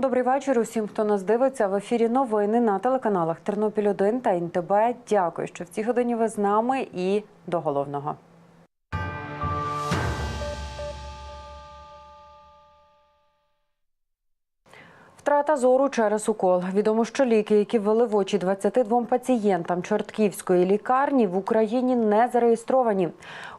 Добрий вечір усім, хто нас дивиться в ефірі. Новини на телеканалах Тернопіль 1 та НТБ. Дякую, що в цій годині ви з нами і до головного. Втрата зору через укол. Відомо, що ліки, які ввели в очі 22 пацієнтам Чортківської лікарні, в Україні не зареєстровані.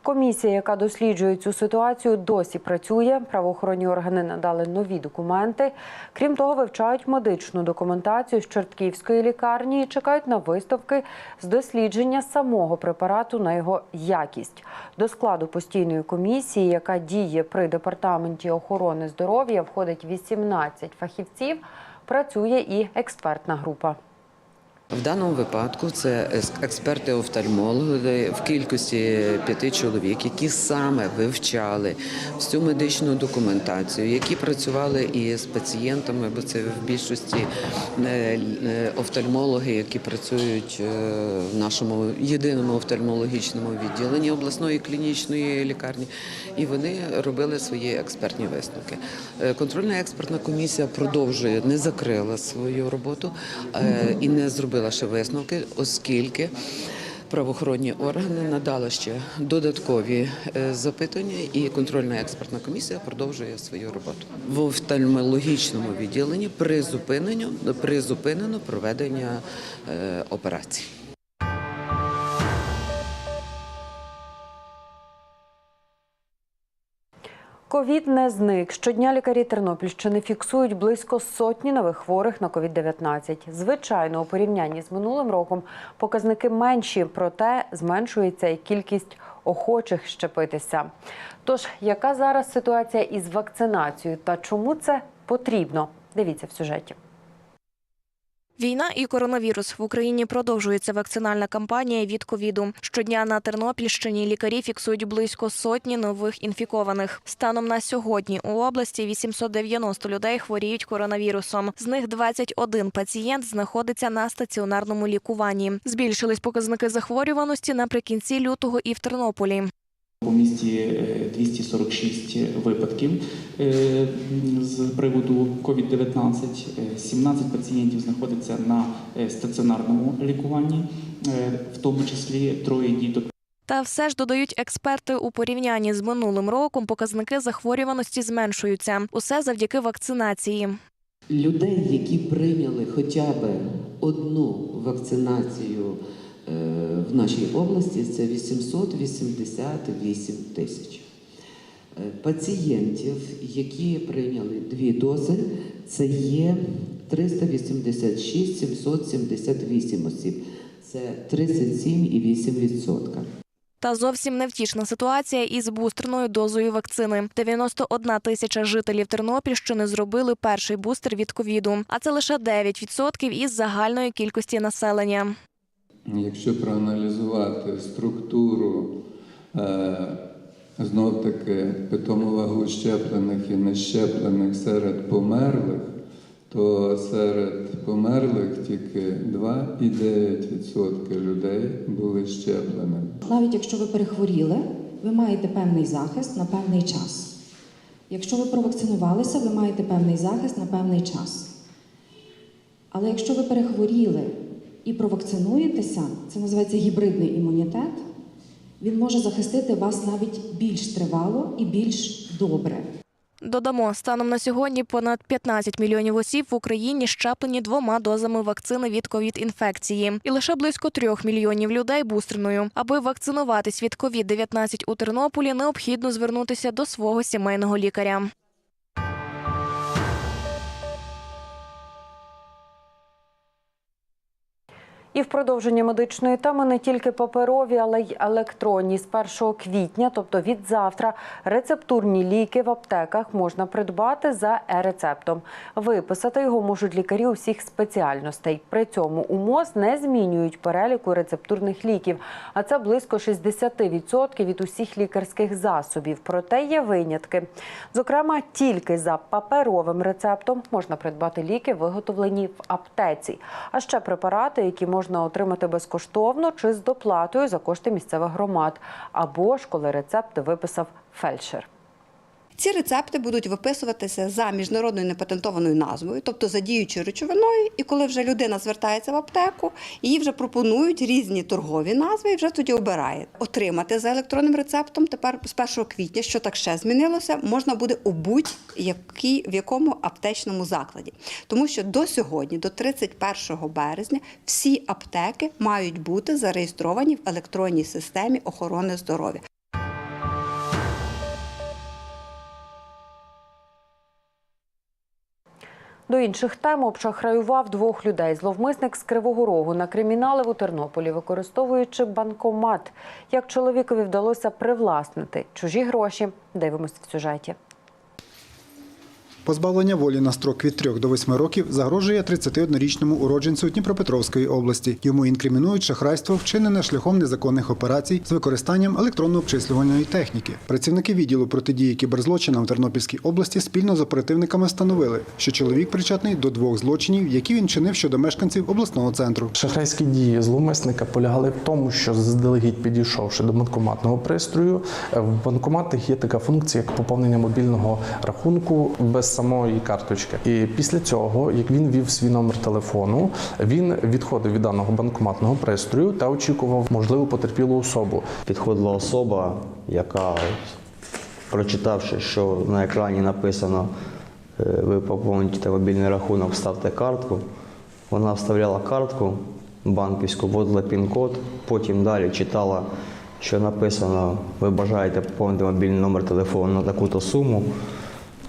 Комісія, яка досліджує цю ситуацію, досі працює. Правоохоронні органи надали нові документи. Крім того, вивчають медичну документацію з Чортківської лікарні і чекають на виставки з дослідження самого препарату на його якість. До складу постійної комісії, яка діє при департаменті охорони здоров'я, входить 18 фахівців. Працює і експертна група. В даному випадку це експерти-офтальмологи в кількості п'яти чоловік, які саме вивчали всю медичну документацію, які працювали і з пацієнтами, бо це в більшості е, е, офтальмологи, які працюють е, в нашому єдиному офтальмологічному відділенні обласної клінічної лікарні, і вони робили свої експертні висновки. Контрольна експертна комісія продовжує, не закрила свою роботу і не зробила ще висновки, оскільки правоохоронні органи надали ще додаткові е, запитання, і контрольна експертна комісія продовжує свою роботу в офтальмологічному відділенні. Призупинено призупинено проведення е, операцій. Ковід не зник. Щодня лікарі Тернопільщини фіксують близько сотні нових хворих на ковід-19. Звичайно, у порівнянні з минулим роком показники менші, проте зменшується і кількість охочих щепитися. Тож, яка зараз ситуація із вакцинацією та чому це потрібно? Дивіться в сюжеті. Війна і коронавірус в Україні продовжується вакцинальна кампанія від ковіду. Щодня на Тернопільщині лікарі фіксують близько сотні нових інфікованих. Станом на сьогодні у області 890 людей хворіють коронавірусом. З них 21 пацієнт знаходиться на стаціонарному лікуванні. Збільшились показники захворюваності наприкінці лютого і в Тернополі. По місті е, 246 випадків е, з приводу COVID-19. Е, 17 пацієнтів знаходяться на е, стаціонарному лікуванні, е, в тому числі троє діток Та все ж додають експерти у порівнянні з минулим роком показники захворюваності зменшуються. Усе завдяки вакцинації. Людей, які прийняли хоча б одну вакцинацію е, в нашій області, це 888 тисяч. Е, Пацієнтів, які прийняли дві дози, це є 386 778 осіб. Це 37,8%. Та зовсім невтішна ситуація із бустерною дозою вакцини. 91 тисяча жителів Тернопільщини зробили перший бустер від ковіду, а це лише 9% із загальної кількості населення. Якщо проаналізувати структуру е, знов таки питому вагу щеплених і нещеплених серед померлих, то серед померлих тільки 2,9% людей були щепленими. Навіть якщо ви перехворіли, ви маєте певний захист на певний час. Якщо ви провакцинувалися, ви маєте певний захист на певний час. Але якщо ви перехворіли і провакцинуєтеся, це називається гібридний імунітет, він може захистити вас навіть більш тривало і більш добре. Додамо, станом на сьогодні понад 15 мільйонів осіб в Україні щеплені двома дозами вакцини від ковід-інфекції, і лише близько трьох мільйонів людей бустерною. Аби вакцинуватись від ковід-19 у Тернополі, необхідно звернутися до свого сімейного лікаря. І в продовження медичної теми не тільки паперові, але й електронні. З 1 квітня, тобто від завтра, рецептурні ліки в аптеках можна придбати за е-рецептом. Виписати його можуть лікарі усіх спеціальностей. При цьому у МОЗ не змінюють переліку рецептурних ліків, а це близько 60% від усіх лікарських засобів. Проте є винятки. Зокрема, тільки за паперовим рецептом можна придбати ліки, виготовлені в аптеці, а ще препарати, які можна отримати безкоштовно чи з доплатою за кошти місцевих громад, або ж коли рецепт виписав фельдшер. Ці рецепти будуть виписуватися за міжнародною непатентованою назвою, тобто за діючою речовиною. І коли вже людина звертається в аптеку, їй вже пропонують різні торгові назви і вже тоді обирає. Отримати за електронним рецептом тепер з 1 квітня, що так ще змінилося, можна буде у будь-якій в якому аптечному закладі. Тому що до сьогодні, до 31 березня, всі аптеки мають бути зареєстровані в електронній системі охорони здоров'я. До інших тем обшахраював двох людей. Зловмисник з Кривого Рогу на кримінали у Тернополі, використовуючи банкомат. Як чоловікові вдалося привласнити чужі гроші, дивимось в сюжеті. Позбавлення волі на строк від 3 до 8 років загрожує 31-річному уродженцю Дніпропетровської області. Йому інкримінують шахрайство, вчинене шляхом незаконних операцій з використанням електронно-обчислювальної техніки. Працівники відділу протидії кіберзлочинам в Тернопільській області спільно з оперативниками встановили, що чоловік причетний до двох злочинів, які він чинив щодо мешканців обласного центру. Шахрайські дії зловмисника полягали в тому, що заздалегідь підійшовши до банкоматного пристрою, е, в банкоматах є така функція, як поповнення мобільного рахунку без самої карточки. І після цього, як він вів свій номер телефону, він відходив від даного банкоматного пристрою та очікував можливу потерпілу особу. підходила особа, яка, прочитавши, що на екрані написано е, ви поповните мобільний рахунок, ставте картку. Вона вставляла картку банківську, вводила пін-код, потім далі читала, що написано, ви бажаєте поповнити мобільний номер телефону на таку-то суму.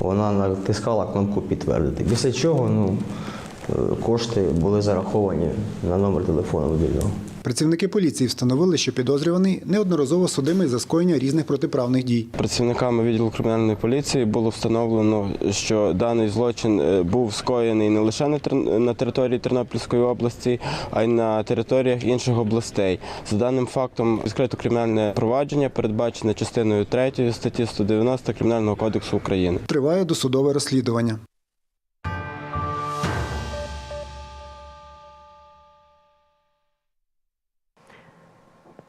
Вона натискала кнопку підтвердити. Після чого ну, е, кошти були зараховані на номер телефону мобільного. Працівники поліції встановили, що підозрюваний неодноразово судимий за скоєння різних протиправних дій. Працівниками відділу кримінальної поліції було встановлено, що даний злочин е, був скоєний не лише на Тер- на території Тернопільської області, а й на територіях інших областей. За даним фактом відкрито кримінальне провадження передбачене частиною 3 статті 190 Кримінального кодексу України. Триває досудове розслідування.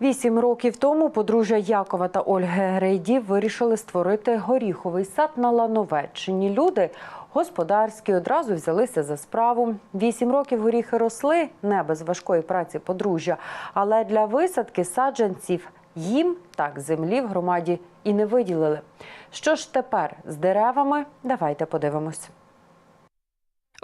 Вісім років тому подружжя Якова та Ольги Грейді вирішили створити горіховий сад на Лановеччині. Люди господарські одразу взялися за справу. Вісім років горіхи росли не без важкої праці подружжя, але для висадки саджанців їм так землі в громаді і не виділили. Що ж тепер з деревами? Давайте подивимось.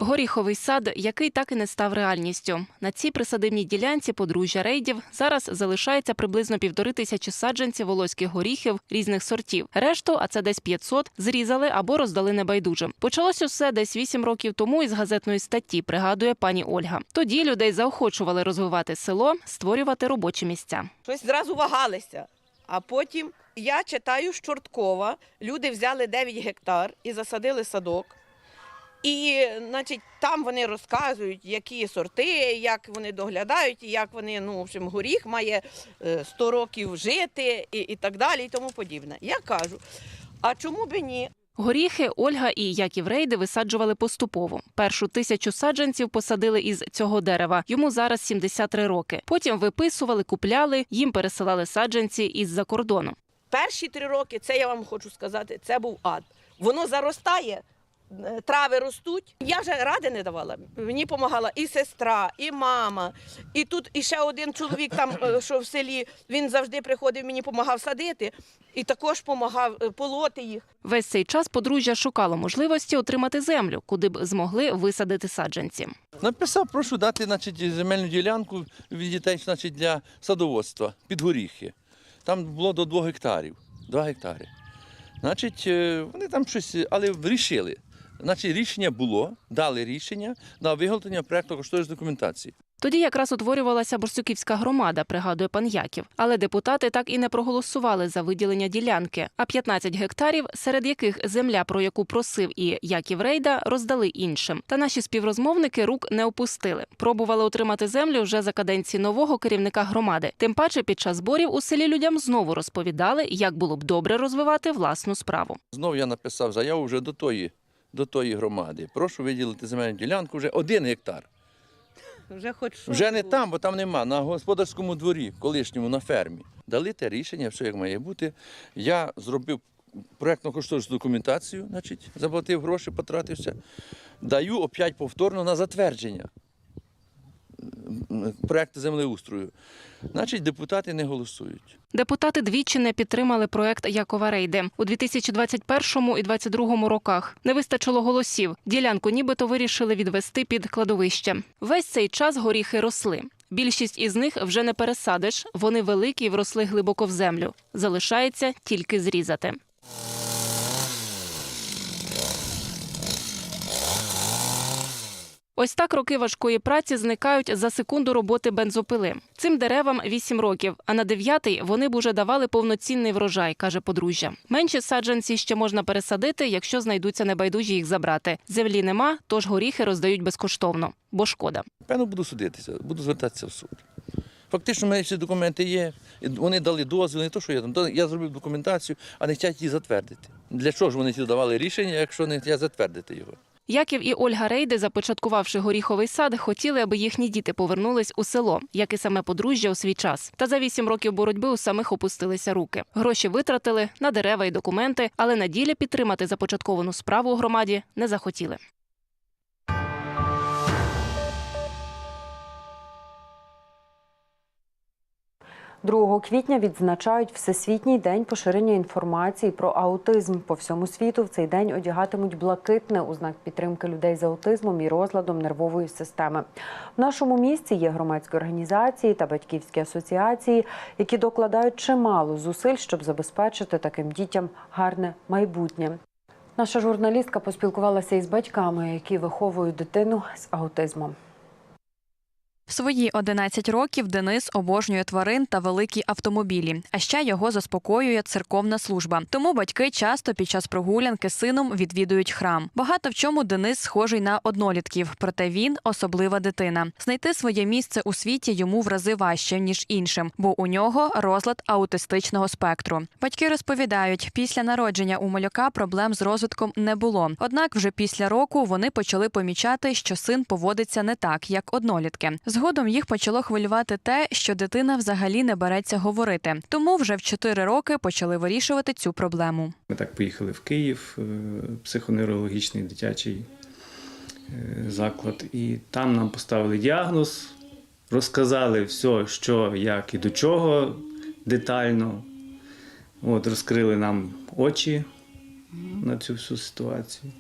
Горіховий сад, який так і не став реальністю. На цій присадибній ділянці подружжя рейдів зараз залишається приблизно півтори тисячі саджанців волоських горіхів різних сортів. Решту, а це десь 500, зрізали або роздали небайдужим. Почалось усе десь вісім років тому із газетної статті, пригадує пані Ольга. Тоді людей заохочували розвивати село, створювати робочі місця. Щось зразу вагалися. А потім я читаю з Чорткова. Люди взяли 9 гектар і засадили садок. І, значить, там вони розказують, які сорти, як вони доглядають, і як вони, ну, в общем, горіх має е, 100 років жити і, і так далі, і тому подібне. Я кажу, а чому би ні? Горіхи Ольга і Яків Рейди висаджували поступово. Першу тисячу саджанців посадили із цього дерева. Йому зараз 73 роки. Потім виписували, купляли, їм пересилали саджанці із-за кордону. Перші три роки, це я вам хочу сказати, це був ад. Воно заростає, е, трави ростуть. Я вже ради не давала. Мені допомагала і сестра, і мама. І тут іще один чоловік, там, е, що в селі, він завжди приходив, мені допомагав садити, і також допомагав е, полоти їх. Весь цей час подружжя шукало можливості отримати землю, куди б змогли висадити саджанці. Написав, прошу дати значить, земельну ділянку від дітей значить, для садоводства під горіхи. Там було до 2 гектарів. 2 гектари. Значить, е, вони там щось, але вирішили. Значить, рішення було, дали рішення на виготовлення проєкту кошторисної документації. Тоді якраз утворювалася Борсуківська громада, пригадує пан Яків. Але депутати так і не проголосували за виділення ділянки. А 15 гектарів, серед яких земля, про яку просив і Яків Рейда, роздали іншим. Та наші співрозмовники рук не опустили. Пробували отримати землю вже за каденції нового керівника громади. Тим паче, під час зборів у селі людям знову розповідали, як було б добре розвивати власну справу. Знов я написав заяву вже до тої, до тої громади. Прошу виділити земельну ділянку вже один гектар. Вже хоч щось Вже не було. там, бо там нема, на господарському дворі, колишньому на фермі. Дали те рішення, все як має бути. Я зробив проєктно-кошторисну документацію, значить, заплатив гроші, потратився. Даю опять повторно на затвердження м, проєкту землеустрою. Значить, депутати не голосують. Депутати двічі не підтримали проект Якова Рейди у 2021 і 2022 роках. Не вистачило голосів. Ділянку нібито вирішили відвести під кладовище. Весь цей час горіхи росли. Більшість із них вже не пересадиш. Вони великі і вросли глибоко в землю. Залишається тільки зрізати. Ось так роки важкої праці зникають за секунду роботи бензопили. Цим деревам 8 років, а на дев'ятий вони б уже давали повноцінний врожай, каже подружжя. Менші саджанці ще можна пересадити, якщо знайдуться небайдужі їх забрати. Землі нема, тож горіхи роздають безкоштовно, бо шкода. Певно, буду судитися, буду звертатися в суд. Фактично, в мене всі документи є. Вони дали дозвіл, не то, що я там. Я зробив документацію, а не хочуть її затвердити. Для чого ж вони давали рішення, якщо не хочуть затвердити його? Яків і Ольга Рейди, започаткувавши горіховий сад, хотіли, аби їхні діти повернулись у село, як і саме подружжя у свій час. Та за вісім років боротьби у самих опустилися руки. Гроші витратили на дерева і документи, але на ділі підтримати започатковану справу у громаді не захотіли. – 2 квітня відзначають Всесвітній день поширення інформації про аутизм. По всьому світу в цей день одягатимуть блакитне у знак підтримки людей з аутизмом і розладом нервової системи. В нашому місті є громадські організації та батьківські асоціації, які докладають чимало зусиль, щоб забезпечити таким дітям гарне майбутнє. Наша журналістка поспілкувалася із батьками, які виховують дитину з аутизмом. В свої 11 років Денис обожнює тварин та великі автомобілі. А ще його заспокоює церковна служба. Тому батьки часто під час прогулянки сином відвідують храм. Багато в чому Денис схожий на однолітків, проте він особлива дитина. Знайти своє місце у світі йому в рази важче ніж іншим, бо у нього розлад аутистичного спектру. Батьки розповідають, після народження у малюка проблем з розвитком не було. Однак, вже після року вони почали помічати, що син поводиться не так, як однолітки. Згодом їх почало хвилювати те, що дитина взагалі не береться говорити. Тому вже в 4 роки почали вирішувати цю проблему. Ми так поїхали в Київ, е, психоневрологічний дитячий е, заклад, і там нам поставили діагноз, розказали все, що, як і до чого детально. От, розкрили нам очі на цю всю ситуацію.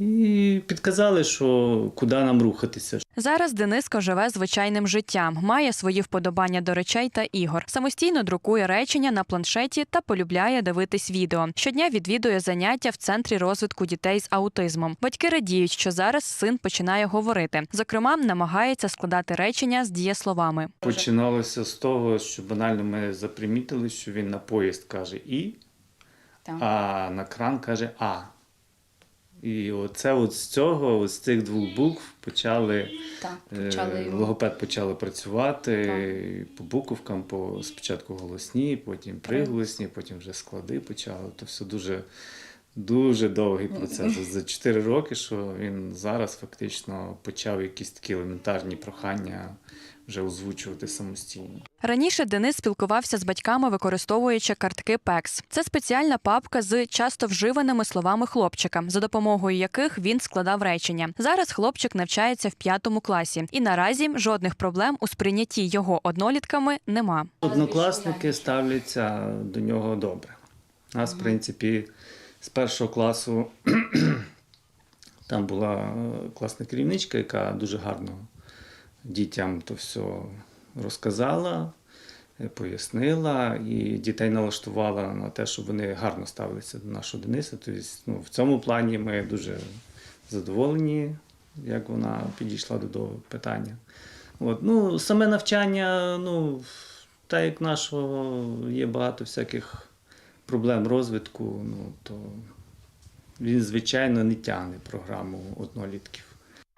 І підказали, що куди нам рухатися, Зараз Дениско живе звичайним життям, має свої вподобання до речей та ігор. Самостійно друкує речення на планшеті та полюбляє дивитись відео. Щодня відвідує заняття в центрі розвитку дітей з аутизмом. Батьки радіють, що зараз син починає говорити. Зокрема, намагається складати речення з дієсловами. Починалося з того, що банально ми запримітили, що він на поїзд каже і, а на кран каже а. І оце от з цього, от з цих двох букв почали, Так, е, почали його. логопед почали працювати по буковкам, по спочатку голосні, потім приголосні, потім вже склади почали. То все дуже, дуже довгий процес. За 4 роки, що він зараз фактично почав якісь такі елементарні прохання вже озвучувати самостійно. Раніше Денис спілкувався з батьками, використовуючи картки PEX. Це спеціальна папка з часто вживаними словами хлопчика, за допомогою яких він складав речення. Зараз хлопчик навчається в п'ятому класі, і наразі жодних проблем у сприйнятті його однолітками нема. Однокласники ставляться до нього добре. Нас, в принципі, з першого класу там була е, класна керівничка, яка дуже гарно дітям то все розказала, е, пояснила і дітей налаштувала на те, щоб вони гарно ставилися до нашого Дениса. Тобто, ну, в цьому плані ми дуже задоволені, як вона підійшла до питання. От, ну, саме навчання, ну, так як нашого є багато всяких проблем розвитку, ну, то він, звичайно, не тягне програму однолітків.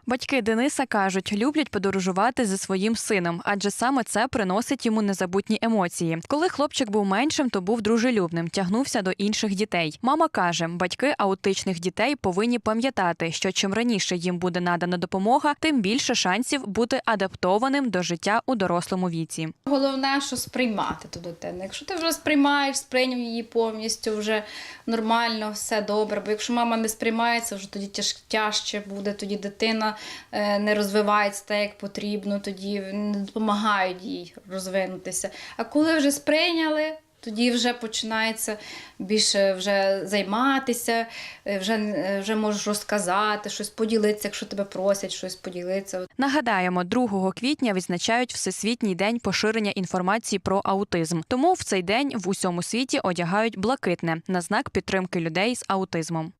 Батьки Дениса кажуть, люблять подорожувати зі своїм сином, адже саме це приносить йому незабутні емоції. Коли хлопчик був меншим, то був дружелюбним, тягнувся до інших дітей. Мама каже, батьки аутичних дітей повинні пам'ятати, що чим раніше їм буде надана допомога, тим більше шансів бути адаптованим до життя у дорослому віці. Головне, що сприймати ту дитину. Якщо ти вже сприймаєш, сприйняв її повністю, вже нормально, все добре. Бо якщо мама не сприймається, вже тоді тяж, тяжче буде, тоді дитина е, не розвивається так, як потрібно, тоді не допомагають їй розвинутися. А коли вже сприйняли, тоді вже починається більше вже займатися, е, вже, е, вже можеш розказати, щось поділитися, якщо тебе просять щось поділитися. Нагадаємо, 2 квітня відзначають Всесвітній день поширення інформації про аутизм. Тому в цей день в усьому світі одягають блакитне на знак підтримки людей з аутизмом.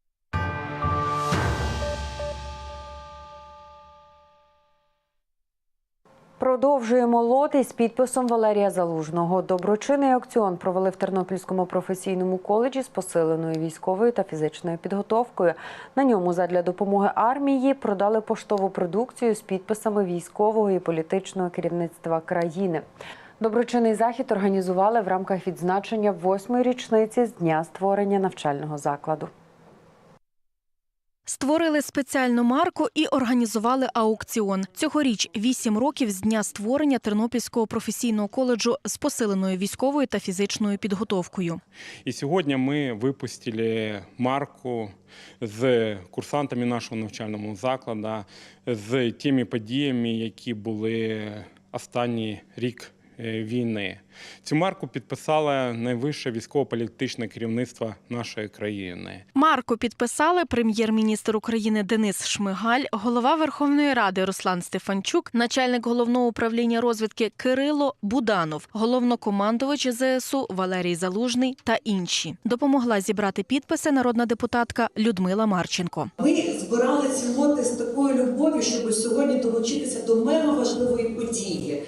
Продовжуємо лоти з підписом Валерія Залужного. Доброчинний аукціон провели в Тернопільському професійному коледжі з посиленою військовою та фізичною підготовкою. На ньому задля допомоги армії продали поштову продукцію з підписами військового і політичного керівництва країни. Доброчинний захід організували в рамках відзначення восьмої річниці з дня створення навчального закладу. Створили спеціальну марку і організували аукціон. Цьогоріч вісім років з дня створення Тернопільського професійного коледжу з посиленою військовою та фізичною підготовкою. І сьогодні ми випустили марку з курсантами нашого навчального закладу, з тими подіями, які були останній рік війни. Цю марку підписало найвище військово-політичне керівництво нашої країни. Марку підписали прем'єр-міністр України Денис Шмигаль, голова Верховної Ради Руслан Стефанчук, начальник головного управління розвідки Кирило Буданов, головнокомандувач ЗСУ Валерій Залужний та інші. Допомогла зібрати підписи народна депутатка Людмила Марченко. Ми збирали ці лоти з такою любов'ю, щоб сьогодні долучитися до мега важливої події,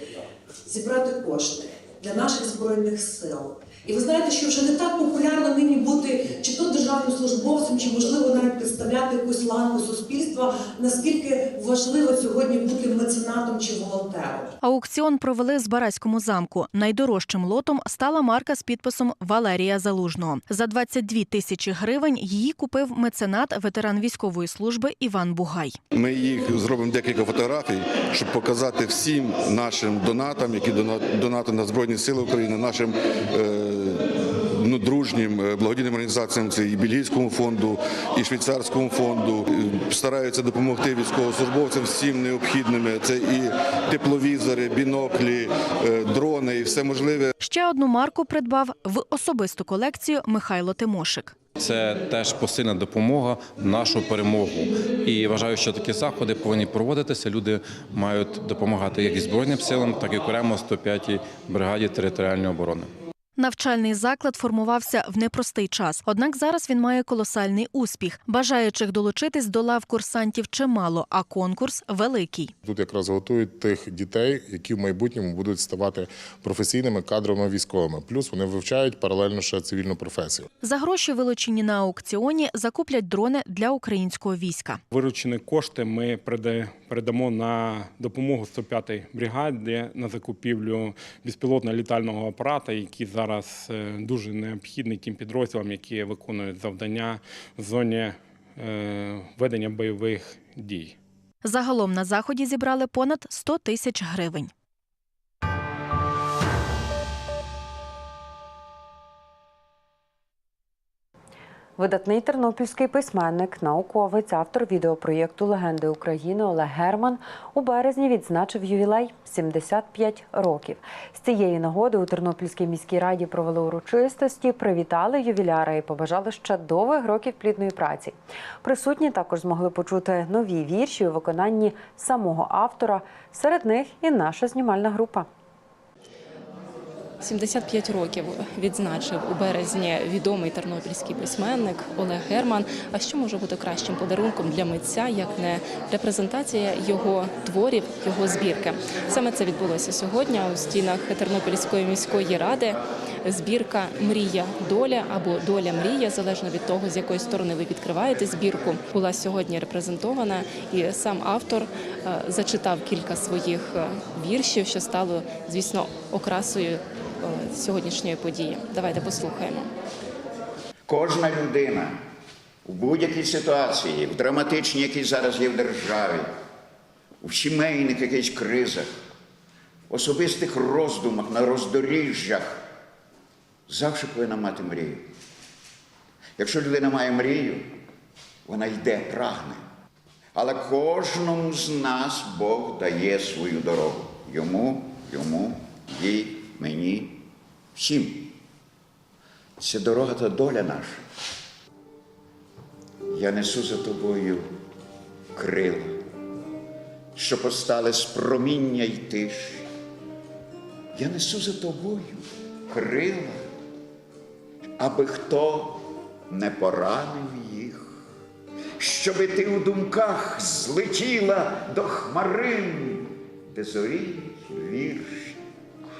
зібрати кошти для наших збройних сил. І ви знаєте, що вже не так популярно нині бути чи то державним службовцем, чи можливо навіть представляти якусь ланку суспільства. Наскільки важливо сьогодні бути меценатом чи волонтером? Аукціон провели з Бараському замку. Найдорожчим лотом стала марка з підписом Валерія Залужного. За 22 тисячі гривень її купив меценат, ветеран військової служби Іван Бугай. Ми їх зробимо декілька фотографій, щоб показати всім нашим донатам, які дона- донатять на Збройні Сили України, нашим е, ну, дружнім е, благодійним організаціям, це і Бельгійському фонду, і швейцарському фонду. Е, Стараються допомогти військовослужбовцям всім необхідними. Це і тепловізори, біноклі, дрони, і все можливе. Ще одну марку придбав в особисту колекцію Михайло Тимошик. Це теж посильна допомога в нашу перемогу. І вважаю, що такі заходи повинні проводитися. Люди мають допомагати як і збройним силам, так і окремо 105-й бригаді територіальної оборони. Навчальний заклад формувався в непростий час. Однак зараз він має колосальний успіх. Бажаючих долучитись до лав курсантів чимало, а конкурс великий. Тут якраз готують тих дітей, які в майбутньому будуть ставати професійними кадровими військовими. Плюс вони вивчають паралельно ще цивільну професію. За гроші, вилучені на аукціоні, закуплять дрони для українського війська. Виручені кошти ми передамо на допомогу 105-й бригаді на закупівлю безпілотного літального апарата, який зараз е, дуже необхідний тим підрозділам, які виконують завдання в зоні е, ведення бойових дій. Загалом на заході зібрали понад 100 тисяч гривень. Видатний тернопільський письменник, науковець, автор відеопроєкту Легенди України Олег Герман у березні відзначив ювілей 75 років. З цієї нагоди у Тернопільській міській раді провели урочистості, привітали ювіляра і побажали ще довгих років плідної праці. Присутні також змогли почути нові вірші у виконанні самого автора. Серед них і наша знімальна група. 75 років відзначив у березні відомий тернопільський письменник Олег Герман. А що може бути кращим подарунком для митця, як не репрезентація його творів, його збірки? Саме це відбулося сьогодні у стінах Тернопільської міської ради. Збірка Мрія доля або доля мрія, залежно від того, з якої сторони ви відкриваєте збірку, була сьогодні репрезентована, і сам автор е, зачитав кілька своїх е, віршів, що стало, звісно, окрасою сьогоднішньої події. Давайте послухаємо. Кожна людина у будь-якій ситуації, в драматичній, якій зараз є в державі, у сімейних якихось кризах, в особистих роздумах, на роздоріжжях, завжди повинна мати мрію. Якщо людина має мрію, вона йде, прагне. Але кожному з нас Бог дає свою дорогу. Йому, йому, їй, мені, всім. Це дорога та доля наша. Я несу за тобою крила, що постали з проміння й тиші. Я несу за тобою крила, аби хто не поранив їх, щоби ти у думках злетіла до хмарин, де зоріють вірші,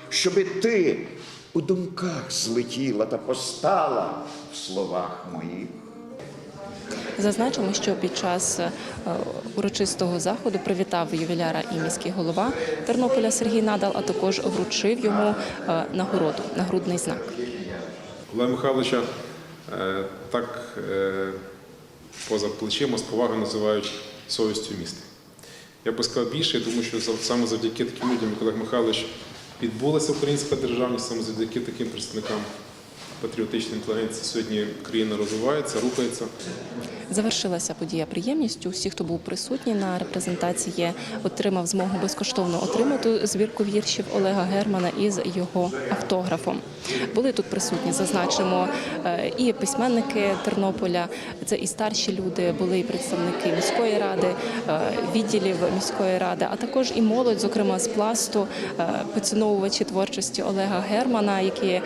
щоби ти у думках злетіла та постала в словах моїх. Зазначимо, що під час е, урочистого заходу привітав ювіляра і міський голова Тернополя Сергій Надал, а також вручив йому е, нагороду, нагрудний знак. Олега Михайловича е, так поза плечима з повагою називають совістю міста. Я би сказав більше, тому що за- саме завдяки таким людям, як Олег Михайлович, відбулася українська державність, саме завдяки таким представникам патріотичної інтелігенції сьогодні країна розвивається, рухається. Завершилася подія приємністю. Всі, хто був присутній на репрезентації, отримав змогу безкоштовно отримати збірку віршів Олега Германа із його автографом. Були тут присутні, зазначимо, е, і письменники Тернополя, це і старші люди, були і представники міської ради, е, відділів міської ради, а також і молодь, зокрема з пласту, е, поціновувачі творчості Олега Германа, які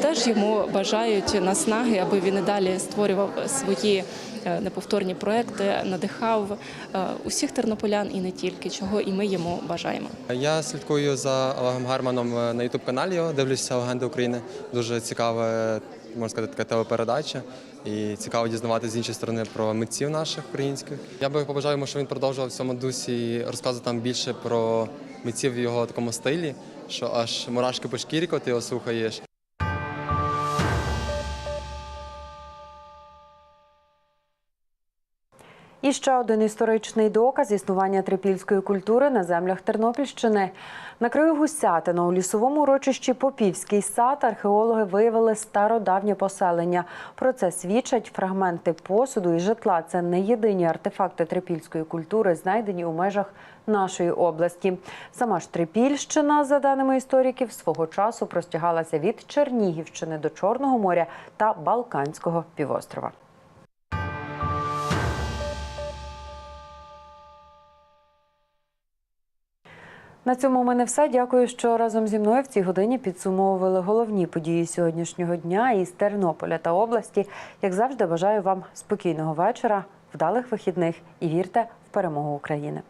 теж йому бажають наснаги, аби він і далі створював свої е, неповторні проекти, надихав е, усіх тернополян і не тільки, чого і ми йому бажаємо. Я слідкую за Олегом Германом е, на ютуб каналі. Дивлюся Легенди України. Дуже цікава, можна сказати, така телепередача. І цікаво дізнаватися з іншої сторони про митців наших українських. Я би побажав йому, щоб він продовжував в цьому дусі і там більше про митців в його такому стилі, що аж мурашки по шкірі, коли ти його слухаєш. Ще один історичний доказ існування трипільської культури на землях Тернопільщини. На краю Гусятина у лісовому урочищі Попівський сад археологи виявили стародавнє поселення. Про це свідчать фрагменти посуду і житла. Це не єдині артефакти трипільської культури, знайдені у межах нашої області. Сама ж Трипільщина, за даними істориків, свого часу простягалася від Чернігівщини до Чорного моря та Балканського півострова. На цьому у мене все. Дякую, що разом зі мною в цій годині підсумовували головні події сьогоднішнього дня із Тернополя та області. Як завжди, бажаю вам спокійного вечора, вдалих вихідних і вірте в перемогу України.